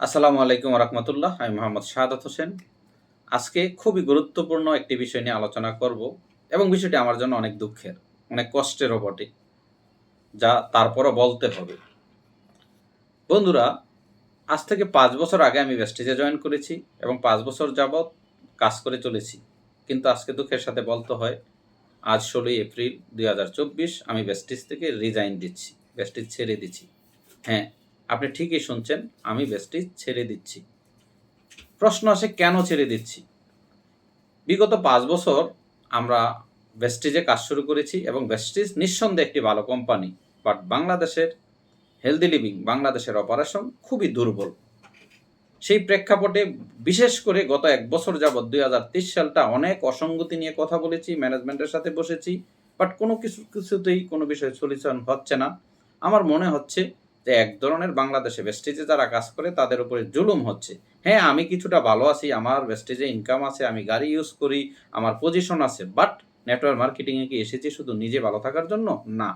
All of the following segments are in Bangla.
আসসালামু আলাইকুম রহমতুল্লাহ, আমি মোহাম্মদ শাহাদাত হোসেন। আজকে খুবই গুরুত্বপূর্ণ একটি বিষয় নিয়ে আলোচনা করব এবং বিষয়টি আমার জন্য অনেক দুঃখের, অনেক কষ্টেরও বটে, যা তারপরও বলতে হবে। বন্ধুরা, আজ থেকে পাঁচ বছর আগে আমি ওয়েস্টেজে জয়েন করেছি এবং পাঁচ বছর যাবৎ কাজ করে চলেছি। কিন্তু আজকে দুঃখের সাথে বলতে হয়, আজ ষোলোই এপ্রিল দুই হাজার চব্বিশ আমি ওয়েস্টিজ থেকে রিজাইন দিচ্ছি ওয়েস্টিজ ছেড়ে দিচ্ছি। হ্যাঁ আপনি ঠিকই শুনছেন, আমি বেস্টিজ ছেড়ে দিচ্ছি। প্রশ্ন আসে, কেন ছেড়ে দিচ্ছি? বিগত পাঁচ বছর আমরা বেস্টিজে কাজ শুরু করেছি এবং বেস্টিজ নিঃসন্দেহে একটি ভালো কোম্পানি বাট বাংলাদেশের হেলদি লিভিং বাংলাদেশের অপারেশন খুবই দুর্বল। সেই প্রেক্ষাপটে বিশেষ করে গত এক বছর যাবৎ দুই হাজার তেইশ সালটা অনেক অসঙ্গতি নিয়ে কথা বলেছি ম্যানেজমেন্টের সাথে বসেছি বাট কোনো কিছু, কিছুতেই কোনো বিষয় সলিউশন হচ্ছে না। আমার মনে হচ্ছে যে এক ধরনের বাংলাদেশে ওয়েস্টেজে যারা কাজ করে, তাদের উপরে জুলুম হচ্ছে। হ্যাঁ আমি কিছুটা ভালো আছি, আমার ওয়েস্টেজে ইনকাম আছে, আমি গাড়ি ইউজ করি, আমার পজিশন আছে বাট নেটওয়ার্ক মার্কেটিংয়ে কি এসেছি শুধু নিজে ভালো থাকার জন্য? না।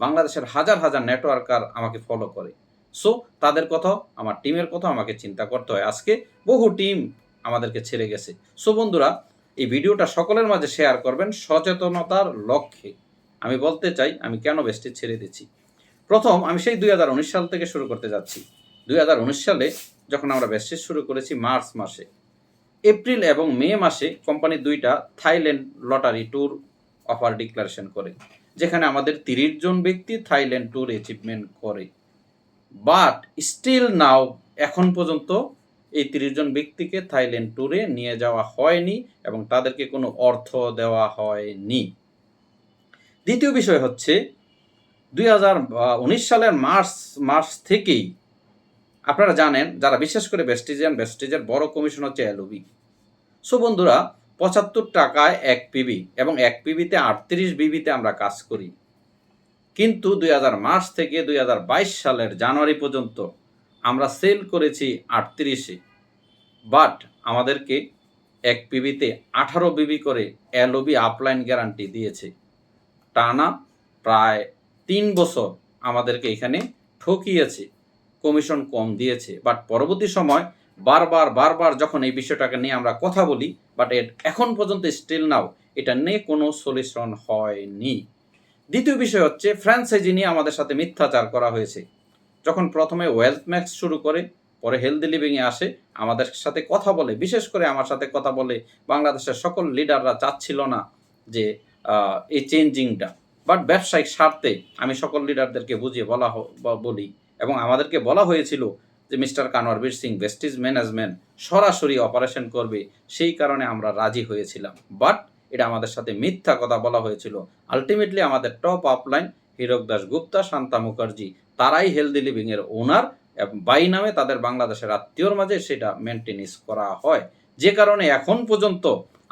বাংলাদেশের হাজার হাজার নেটওয়ার্কার আমাকে ফলো করে। সো তাদের কথা আমার টিমের কথা আমাকে চিন্তা করতে হয়। আজকে বহু টিম আমাদেরকে ছেড়ে গেছে। সো বন্ধুরা, এই ভিডিওটা সকলের মাঝে শেয়ার করবেন সচেতনতার লক্ষ্যে। আমি বলতে চাই, আমি কেন বেস্টেজ ছেড়ে দিচ্ছি? প্রথম আমি সেই দুই হাজার উনিশ সাল থেকে শুরু করতে যাচ্ছি। দুই হাজার উনিশ সালে যখন আমরা বেস্টেজ শুরু করেছি মার্চ মাসে। এপ্রিল এবং মে মাসে কোম্পানি দুইটা Thailand lottery tour offer declaration করে, যেখানে আমাদের তিরিশ জন ব্যক্তি থাইল্যান্ড ট্যুর অ্যাচিভমেন্ট করে। বাট স্টিল নাও এখন পর্যন্ত এই তিরিশ জন ব্যক্তিকে থাইল্যান্ড ট্যুরে নিয়ে যাওয়া হয়নি এবং তাদেরকে কোনো অর্থ দেওয়া হয়নি। দ্বিতীয় বিষয় হচ্ছে দুই সালের মার্চ মার্চ থেকেই আপনারা জানেন যারা বিশেষ করে বেস্টিজিয়ান বেস্টিজের বড় কমিশন হচ্ছে এলওবি সো বন্ধুরা, পঁচাত্তর টাকায় এক পিবি এবং এক পিবিতে আটত্রিশ বিবিতে আমরা কাজ করি। কিন্তু দুই হাজার মার্চ থেকে দুই হাজার বাইশ সালের জানুয়ারি পর্যন্ত আমরা সেল করেছি আটত্রিশে। বাট আমাদেরকে এক পিবিতে আঠারো বিবি করে এলওবি আপলাইন গ্যারান্টি দিয়েছে। টানা প্রায় তিন বছর আমাদেরকে এখানে ঠকিয়েছে কমিশন কম দিয়েছে। বাট পরবর্তী সময় বারবার বারবার যখন এই বিষয়টাকে নিয়ে আমরা কথা বলি বাট এখন পর্যন্ত স্টিল নাও এটা নিয়ে কোনো সলিউশন হয়নি। দ্বিতীয় বিষয় হচ্ছে ফ্র্যাঞ্চাইজি নিয়ে আমাদের সাথে মিথ্যাচার করা হয়েছে। যখন প্রথমে ওয়েলথ ম্যাক্স শুরু করে, পরে হেলদি লিভিংয়ে আসে, আমাদের সাথে কথা বলে, বিশেষ করে আমার সাথে কথা বলে, বাংলাদেশের সকল লিডাররা চাচ্ছিল না যে এই চেঞ্জিংটা বাট ব্যবসায়িক স্বার্থে আমি সকল লিডারদেরকে বুঝিয়ে বলা বলি এবং আমাদেরকে বলা হয়েছিল যে mister Kanwarbir Singh Vestige management সরাসরি অপারেশন করবে। সেই কারণে আমরা রাজি হয়েছিলাম। বাট এটা আমাদের সাথে মিথ্যা কথা বলা হয়েছিল। আলটিমেটলি আমাদের টপ আপলাইন হীরক দাস গুপ্তা, শান্তা মুখার্জি, তারাই হেলদি লিভিং এর ওনার বাই নামে তাদের বাংলাদেশের আত্মীয়র মাঝে সেটা মেনটেনেন্স করা হয়। যে কারণে এখন পর্যন্ত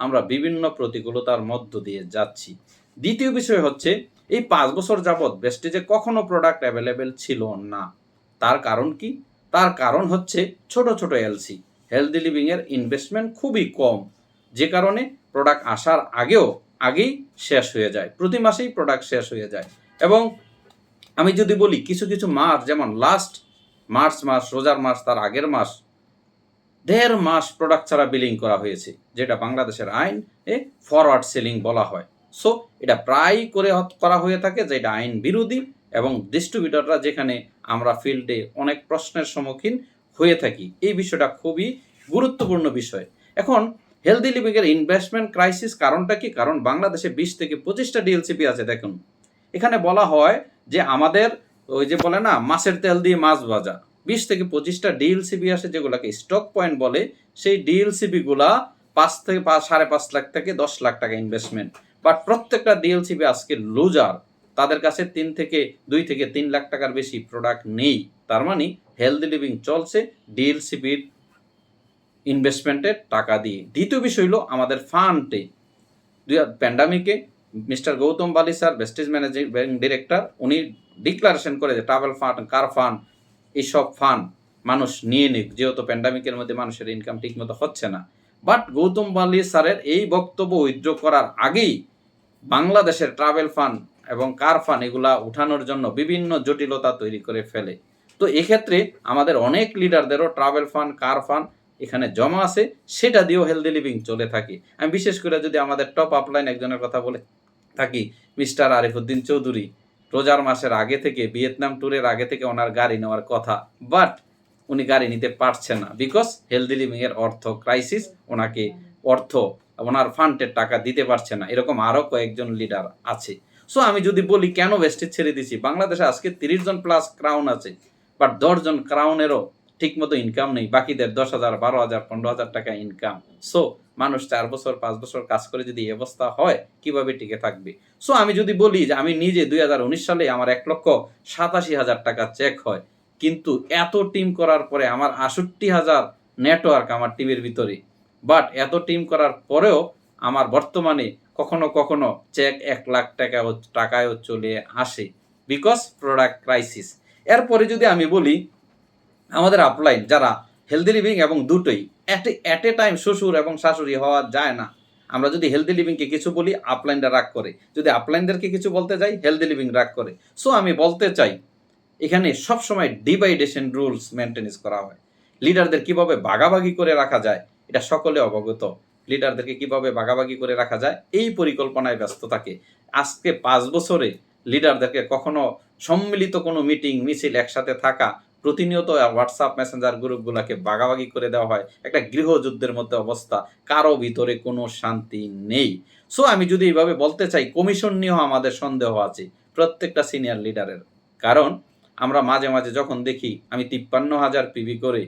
আমরা বিভিন্ন প্রতিকূলতার মধ্য দিয়ে যাচ্ছি। দ্বিতীয় বিষয় হচ্ছে, এই পাঁচ বছর যাবৎ বেস্টেজে কখনো প্রোডাক্ট অ্যাভেলেবেল ছিল না। তার কারণ কি? তার কারণ হচ্ছে ছোট ছোট এলসি হেলদি লিভিংয়ের ইনভেস্টমেন্ট খুবই কম। যে কারণে প্রোডাক্ট আসার আগেও, আগেই শেষ হয়ে যায়। প্রতি মাসেই প্রোডাক্ট শেষ হয়ে যায়। এবং আমি যদি বলি, কিছু কিছু মাস, যেমন লাস্ট মার্চ মাস, রোজার মাস, তার আগের মাস, দেড় মাস প্রোডাক্ট ছাড়া বিলিং করা হয়েছে, যেটা বাংলাদেশের আইন এ ফরওয়ার্ড সেলিং বলা হয়। সো এটা প্রায় করে করা হয়ে থাকে যে এটা আইন বিরোধী এবং ডিস্ট্রিবিউটররা যেখানে আমরা ফিল্ডে অনেক প্রশ্নের সম্মুখীন হয়ে থাকি। এই বিষয়টা খুবই গুরুত্বপূর্ণ বিষয়। এখন হেলদি লিভিংয়ের ইনভেস্টমেন্ট ক্রাইসিস কারণটা কি? কারণ বাংলাদেশে বিশ থেকে পঁচিশটা ডিএলসিপি আছে, দেখুন। এখানে বলা হয় যে আমাদের ওই যে বলে না, মাছের তেল দিয়ে মাছ ভাজা। বিশ থেকে পঁচিশটা ডিএলসিবি আসে যেগুলোকে স্টক পয়েন্ট বলে। সেই ডিএলসিবিগুলা পাঁচ থেকে পাঁচ সাড়ে পাঁচ লাখ থেকে দশ লাখ টাকা ইনভেস্টমেন্ট বাট প্রত্যেকটা ডিএলসিবি আজকে লুজার তাদের কাছে তিন থেকে, দুই থেকে তিন লাখ টাকার বেশি প্রোডাক্ট নেই। তার মানে হেলদি লিভিং চলছে ডিএলসিবির ইনভেস্টমেন্টের টাকা দিয়ে। দ্বিতীয় বিষয় হলো আমাদের ফান্ডে দুই প্যান্ডামিকে mister Gautam Bali sir Vestige managing director উনি ডিক্লারেশন করে যে ট্রাভেল ফান্ড কার ফান্ড এইসব ফান্ড মানুষ নিয়ে নিক। যেহেতু প্যান্ডামিকের মধ্যে মানুষের ইনকাম ঠিকমতো হচ্ছে না। বাট গৌতম বালি স্যারের এই বক্তব্য উইথড্র করার আগেই বাংলাদেশের ট্রাভেল ফান্ড এবং কার ফান্ড এগুলা উঠানোর জন্য বিভিন্ন জটিলতা তৈরি করে ফেলে। তো এক্ষেত্রে আমাদের অনেক লিডারদেরও ট্রাভেল ফান্ড কার ফান্ড এখানে জমা আছে, সেটা দিয়েও হেলদি লিভিং চলে থাকে। আমি বিশেষ করে যদি আমাদের টপ আপলাইন একজনের কথা বলে থাকি মিস্টার আরিফুদ্দিন চৌধুরী, রোজার মাসের আগে থেকে, ভিয়েতনাম ট্যুরের আগে থেকে ওনার গাড়ি নেওয়ার কথা বাট উনি গাড়ি নিতে পারছে না বিকজ হেলদি লিভিং এর অর্থ ক্রাইসিস ওনাকে অর্থ ওনার ফান্ডের টাকা দিতে পারছে না। এরকম আরও কয়েকজন লিডার আছে। সো আমি যদি বলি কেন ওয়েস্টেজ ছেড়ে দিছি? বাংলাদেশে আজকে তিরিশ জন প্লাস ক্রাউন আছে। বাট দশজন ক্রাউনেরও ঠিকমতো ইনকাম নেই। বাকিদের দশ হাজার, বারো হাজার, পনেরো হাজার টাকা ইনকাম সো মানুষ চার বছর, পাঁচ বছর কাজ করে যদি অবস্থা হয়, কীভাবে টিকে থাকবে? সো আমি যদি বলি যে আমি নিজে দুই হাজার উনিশ সালে আমার এক লক্ষ সাতাশি হাজার টাকা চেক হয়। কিন্তু এত টিম করার পরে আমার আষট্টি হাজার নেটওয়ার্ক আমার টিমের ভিতরে। বাট এত টিম করার পরেও আমার বর্তমানে কখনো কখনো চেক এক লাখ টাকা টাকায়ও চলে আসে বিকজ প্রোডাক্ট ক্রাইসিস এরপরে যদি আমি বলি, আমাদের আপলাইন যারা হেলদি লিভিং এবং দুটোই অ্যাট অ্যাট এ টাইম শ্বশুর এবং শাশুড়ি হওয়া যায় না। আমরা যদি হেলদি লিভিংকে কিছু বলি আপলাইনটা রাগ করে। যদি আপলাইনদেরকে কিছু বলতে যাই হেলদি লিভিং রাগ করে। সো আমি বলতে চাই, এখানে সবসময় ডিভাইডেশন রুলস মেনটেন্স করা হয়। লিডারদের কীভাবে ভাগাভাগি করে রাখা যায় এটা সকলে অবগত। লিডারদেরকে কীভাবে ভাগাভাগি করে রাখা যায়, এই পরিকল্পনায় ব্যস্ত থাকে। আজকে পাঁচ বছরে লিডারদেরকে কখনো সম্মিলিত কোনো মিটিং, মিছিল একসাথে থাকা, প্রতিনিয়ত হোয়াটসঅ্যাপ মেসেঞ্জার গ্রুপগুলোকে ভাগাভাগি করে দেওয়া হয়। একটা গৃহযুদ্ধের মধ্যে অবস্থা, কারও ভিতরে কোনো শান্তি নেই। সো আমি যদি এইভাবে বলতে চাই, কমিশন নিয়েও আমাদের সন্দেহ আছে, প্রত্যেকটা সিনিয়র লিডারের কারণ, আমরা মাঝে মাঝে যখন দেখি, আমি তিপ্পান্ন হাজার পিভি করে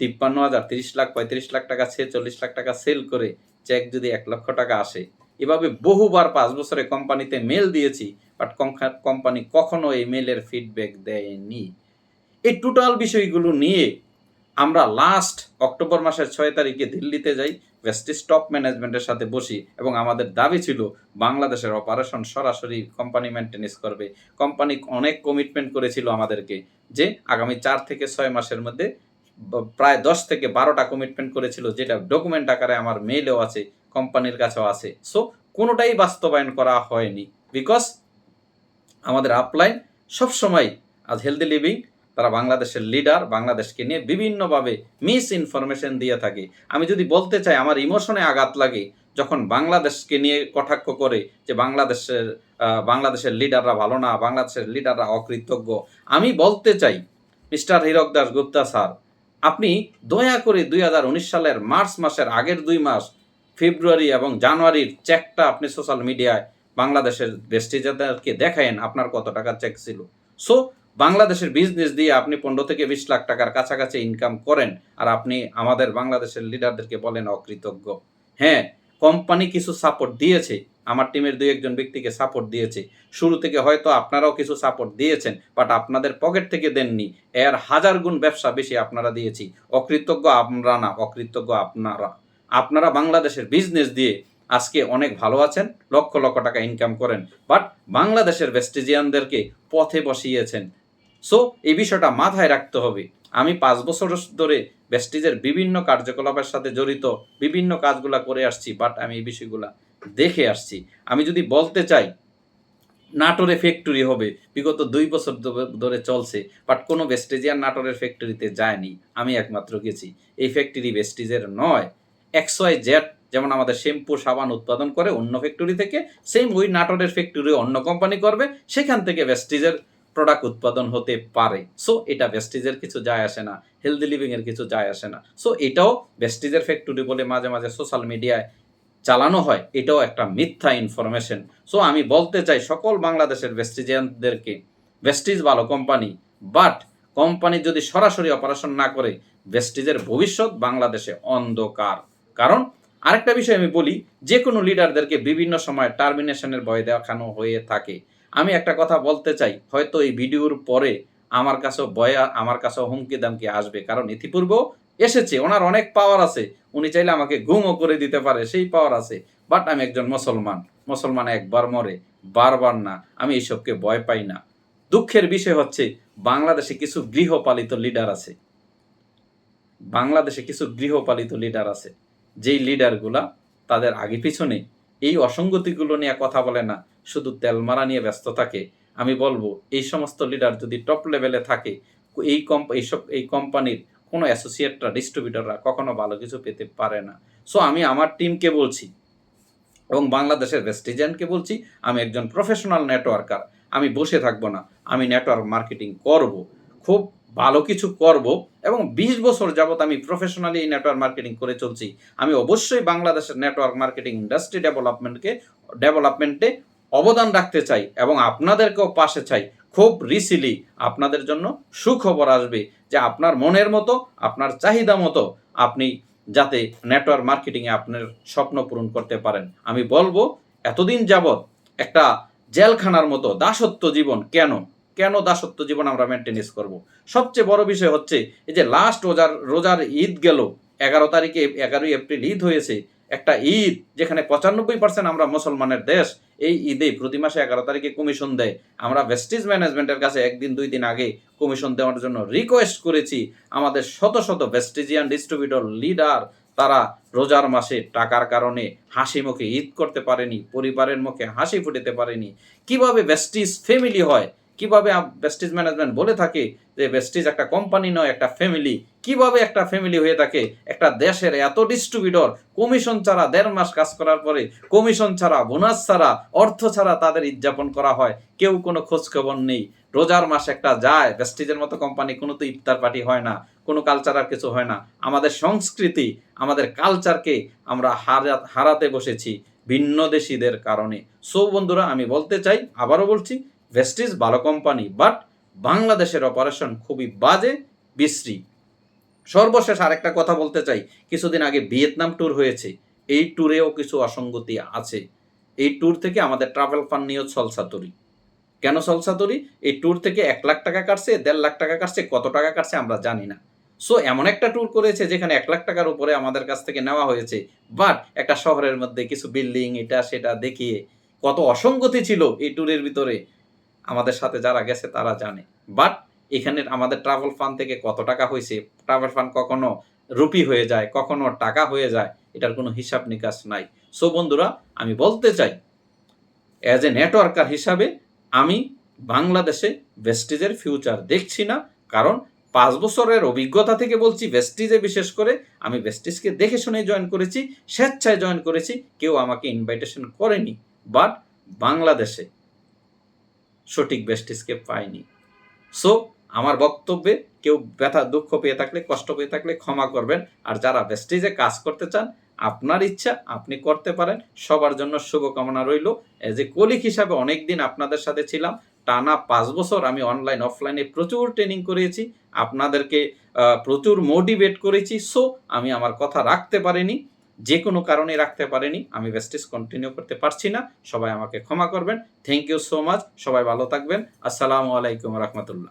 তিপ্পান্ন হাজার, তিরিশ লাখ, পঁয়ত্রিশ লাখ টাকা ছেচল্লিশ লাখ টাকা সেল করে চেক যদি এক লক্ষ টাকা আসে। এভাবে বহুবার পাঁচ বছরে কোম্পানিতে মেল দিয়েছি বাট কোম্পানি কখনো এই মেলের ফিডব্যাক দেয়নি। এই টোটাল বিষয়গুলো নিয়ে আমরা লাস্ট অক্টোবর মাসের ছয় তারিখে দিল্লিতে যাই ওয়েস্টিজ টপ ম্যানেজমেন্টের সাথে বসি এবং আমাদের দাবি ছিল বাংলাদেশের অপারেশন সরাসরি কোম্পানি মেনটেনেন্স করবে। কোম্পানি অনেক কমিটমেন্ট করেছিল আমাদেরকে যে আগামী চার থেকে ছয় মাসের মধ্যে প্রায় দশ থেকে বারোটা কমিটমেন্ট করেছিল, যেটা ডকুমেন্ট আকারে আমার মেইলেও আছে কোম্পানির কাছেও আছে। সো কোনোটাই বাস্তবায়ন করা হয়নি। বিকজ আমাদের আপলাইন সবসময় আজ হেলদি লিভিং তারা বাংলাদেশের লিডার বাংলাদেশকে নিয়ে বিভিন্নভাবে মিস ইনফরমেশন দিয়ে থাকে। আমি যদি বলতে চাই, আমার ইমোশনে আঘাত লাগে যখন বাংলাদেশকে নিয়ে কটাক্ষ করে যে বাংলাদেশের বাংলাদেশের লিডাররা ভালো না, বাংলাদেশের লিডাররা অকৃতজ্ঞ। আমি বলতে চাই, মিস্টার হীরক দাস গুপ্তা স্যার আপনি দয়া করে দুই হাজার উনিশ সালের মার্চ মাসের আগের দুই মাস, ফেব্রুয়ারি এবং জানুয়ারির চেকটা আপনি সোশ্যাল মিডিয়ায় বাংলাদেশের বেস্টিজারকে দেখায়েন, আপনার কত টাকার চেক ছিল। সো বাংলাদেশের বিজনেস দিয়ে আপনি পনেরো থেকে বিশ লাখ টাকার কাছাকাছি ইনকাম করেন, আর আপনি আমাদের বাংলাদেশের লিডারদেরকে বলেন অকৃতজ্ঞ। হ্যাঁ কোম্পানি কিছু সাপোর্ট দিয়েছে, আমার টিমের দুই একজন ব্যক্তিকে সাপোর্ট দিয়েছে। শুরু থেকে হয়তো আপনারাও কিছু সাপোর্ট দিয়েছেন বাট আপনাদের পকেট থেকে দেননি। এর হাজার গুণ ব্যবসা বেশি আপনারা দিয়েছি। অকৃতজ্ঞ আমরা না, অকৃতজ্ঞ আপনারা। আপনারা বাংলাদেশের বিজনেস দিয়ে আজকে অনেক ভালো আছেন, লক্ষ লক্ষ টাকা ইনকাম করেন বাট বাংলাদেশের ভেস্টিজিয়ানদেরকে পথে বসিয়েছেন। সো এই বিষয়টা মাথায় রাখতে হবে। আমি পাঁচ বছর ধরে ভেস্টিজের বিভিন্ন কার্যকলাপের সাথে জড়িত বিভিন্ন কাজগুলা করে আসছি বাট আমি এই বিষয়গুলা দেখে আসছি। আমি যদি বলতে চাই, নাটোরে ফ্যাক্টরি হবে, বিগত দুই বছর ধরে চলছে বাট কোনো ভেস্টেজিয়ান নাটোরের ফ্যাক্টরিতে যায়নি, আমি একমাত্র গেছি। এই ফ্যাক্টরি ভেস্টিজের নয় এক্স ওয়াই জেড যেমন আমাদের শ্যাম্পু, সাবান উৎপাদন করে অন্য ফ্যাক্টরি থেকে সেম ওই নাটোরের ফ্যাক্টরি অন্য কোম্পানি করবে, সেখান থেকে ভেস্টিজের প্রোডাক্ট উৎপাদন হতে পারে। সো এটা ভেস্টিজের কিছু যায় আসে না। হেলদি লিভিং এর কিছু যায় আসে না। সো এটাও ভেস্টিজের ফ্যাক্টরি বলে মাঝে মাঝে সোশ্যাল মিডিয়ায় চালানো হয়। এটাও একটা মিথ্যা ইনফরমেশন সো আমি বলতে চাই সকল বাংলাদেশের ভেস্টিজিয়ানদেরকে ভেস্টিজ ভালো কোম্পানি বাট কোম্পানি যদি সরাসরি অপারেশন না করে ভেস্টিজের ভবিষ্যৎ বাংলাদেশে অন্ধকার। কারণ, আরেকটা বিষয় আমি বলি যে কোনো লিডারদেরকে বিভিন্ন সময় টার্মিনেশনের ভয় দেখানো হয়ে থাকে। আমি একটা কথা বলতে চাই, হয়তো এই ভিডিওর পরে আমার কাছেও ভয়, আমার কাছেও হুমকি দামকি আসবে, কারণ ইতিপূর্বেও এসেছে, ওনার অনেক পাওয়ার আছে। উনি চাইলে আমাকে গুমও করে দিতে পারে, সেই পাওয়ার আছে। বাট আমি একজন মুসলমান মুসলমান একবার মরে, বারবার না, আমি এইসবকে ভয় পাই না। দুঃখের বিষয় হচ্ছে, বাংলাদেশে কিছু গৃহপালিত লিডার আছে। বাংলাদেশে কিছু গৃহপালিত লিডার আছে, যেই লিডারগুলা তাদের আগে পিছনে এই অসঙ্গতিগুলো নিয়ে কথা বলে না, শুধু তেলমারা নিয়ে ব্যস্ত থাকে আমি বলব, এই সমস্ত লিডার যদি টপ লেভেলে থাকে, এই কম্প এইসব এই কোম্পানির কোনো অ্যাসোসিয়েটরা ডিস্ট্রিবিউটররা কখনো ভালো কিছু পেতে পারে না। সো আমি আমার টিমকে বলছি এবং বাংলাদেশের ভেস্টিজিয়ানকে বলছি, আমি একজন প্রফেশনাল নেটওয়ার্কার আমি বসে থাকব না, আমি নেটওয়ার্ক মার্কেটিং করব। খুব ভালো কিছু করব এবং বিশ বছর যাবত আমি প্রফেশনালি এই নেটওয়ার্ক মার্কেটিং করে চলছি। আমি অবশ্যই বাংলাদেশের নেটওয়ার্ক মার্কেটিং ইন্ডাস্ট্রি ডেভেলপমেন্টকে ডেভেলপমেন্টে অবদান রাখতে চাই এবং আপনাদেরকেও পাশে চাই। খুব রিসিলি আপনাদের জন্য সুখবর আসবে যে আপনার মনের মতো, আপনার চাহিদা মতো আপনি যাতে নেটওয়ার্ক মার্কেটিংয়ে আপনার স্বপ্ন পূরণ করতে পারেন। আমি বলব, এতদিন যাবৎ একটা জেলখানার মতো দাসত্ব জীবন কেন? কেন দাসত্ব জীবন আমরা মেনটেনেন্স করব? সবচেয়ে বড় বিষয় হচ্ছে, এই যে লাস্ট রোজার রোজার ঈদ গেল, এগারো তারিখে, এগারোই এপ্রিল ঈদ হয়েছে, একটা ঈদ যেখানে পঁচানব্বই পার্সেন্ট আমরা মুসলমানের দেশ এই ঈদে প্রতি মাসে এগারো তারিখে কমিশন দেয়। আমরা ভেস্টিজ ম্যানেজমেন্টের কাছে একদিন, দুই দিন আগে কমিশন দেওয়ার জন্য রিকোয়েস্ট করেছি। আমাদের শত শত ভেস্টিজিয়ান ডিস্ট্রিবিউটর লিডার তারা রোজার মাসে টাকার কারণে হাসি মুখে ঈদ করতে পারেনি, পরিবারের মুখে হাসি ফুটেতে পারেনি। কীভাবে ভেস্টিজ ফ্যামিলি হয়? কীভাবে ভেস্টিজ ম্যানেজমেন্ট বলে থাকে যে ভেস্টিজ একটা কোম্পানি নয়, একটা ফ্যামিলি কীভাবে একটা ফ্যামিলি হয়ে থাকে? একটা দেশের এত ডিস্ট্রিবিউটর কমিশন ছাড়া দেড় মাস কাজ করার পরে কমিশন ছাড়া বোনাস ছাড়া, অর্থ ছাড়া তাদের উদযাপন করা হয়। কেউ কোনো খোঁজখবর নেই। রোজার মাস একটা যায় ভেস্টিজের মতো কোম্পানি কোনো তো ইফতার পার্টি হয় না, কোনো কালচারার কিছু হয় না। আমাদের সংস্কৃতি, আমাদের কালচারকে আমরা হারা হারাতে বসেছি ভিন্ন দেশিদের কারণে। সো বন্ধুরা, আমি বলতে চাই, আবারও বলছি ভেস্টিজ ভালো কোম্পানি বাট বাংলাদেশের অপারেশন খুবই বাজে, বিশ্রী। সর্বশেষ আরেকটা কথা বলতে চাই, কিছুদিন আগে ভিয়েতনাম ট্যুর হয়েছে। এই ট্যুরেও কিছু অসঙ্গতি আছে। এই ট্যুর থেকে আমাদের ট্রাভেল ফান্ড নিয়েও ছলসাতুরি কেন ছলসাতুরি এই ট্যুর থেকে এক লাখ টাকা কাটছে, দেড় লাখ টাকা কাটছে, কত টাকা কাটছে আমরা জানি না। সো এমন একটা ট্যুর করেছে যেখানে এক লাখ টাকার উপরে আমাদের কাছ থেকে নেওয়া হয়েছে। বাট একটা শহরের মধ্যে কিছু বিল্ডিং এটা সেটা দেখিয়ে কত অসঙ্গতি ছিল এই ট্যুরের ভিতরে। আমাদের সাথে যারা গেছে তারা জানে। বাট এখানে আমাদের ট্রাভেল ফান্ড থেকে কত টাকা হয়েছে ট্রাভেল ফান্ড কখনো রুপি হয়ে যায়, কখনো টাকা হয়ে যায়, এটার কোনো হিসাব নিকাশ নাই। সো বন্ধুরা, আমি বলতে চাই অ্যাজ এ নেটওয়ার্কার হিসাবে আমি বাংলাদেশে ভেস্টিজের ফিউচার দেখছি না, কারণ পাঁচ বছরের অভিজ্ঞতা থেকে বলছি ভেস্টিজে বিশেষ করে আমি ভেস্টিজকে দেখে শুনে জয়েন করেছি, স্বেচ্ছায় জয়েন করেছি, কেউ আমাকে ইনভাইটেশন করেনি। বাট বাংলাদেশে সঠিক ভেস্টিজকে পাইনি সো আমার বক্তব্যে কেউ ব্যথা, দুঃখ পেয়ে থাকলে, কষ্ট পেয়ে থাকলে ক্ষমা করবেন। আর যারা ভেস্টিজে কাজ করতে চান, আপনার ইচ্ছা, আপনি করতে পারেন। সবার জন্য শুভকামনা রইল। এজ এ কলিক হিসাবে অনেক দিন আপনাদের সাথে ছিলাম। টানা পাঁচ বছর আমি অনলাইন অফলাইনে প্রচুর ট্রেনিং করিয়েছি আপনাদেরকে প্রচুর মোটিভেট করেছি। সো আমি আমার কথা রাখতে পারিনি। যে কোনো কারণে রাখতে পারিনি, আমি ভেস্টিজ কন্টিনিউ করতে পারছি না, সবাই আমাকে ক্ষমা করবেন। থ্যাংক ইউ সো মাচ সবাই ভালো থাকবেন। আসসালামু আলাইকুম রহমতুল্লাহ।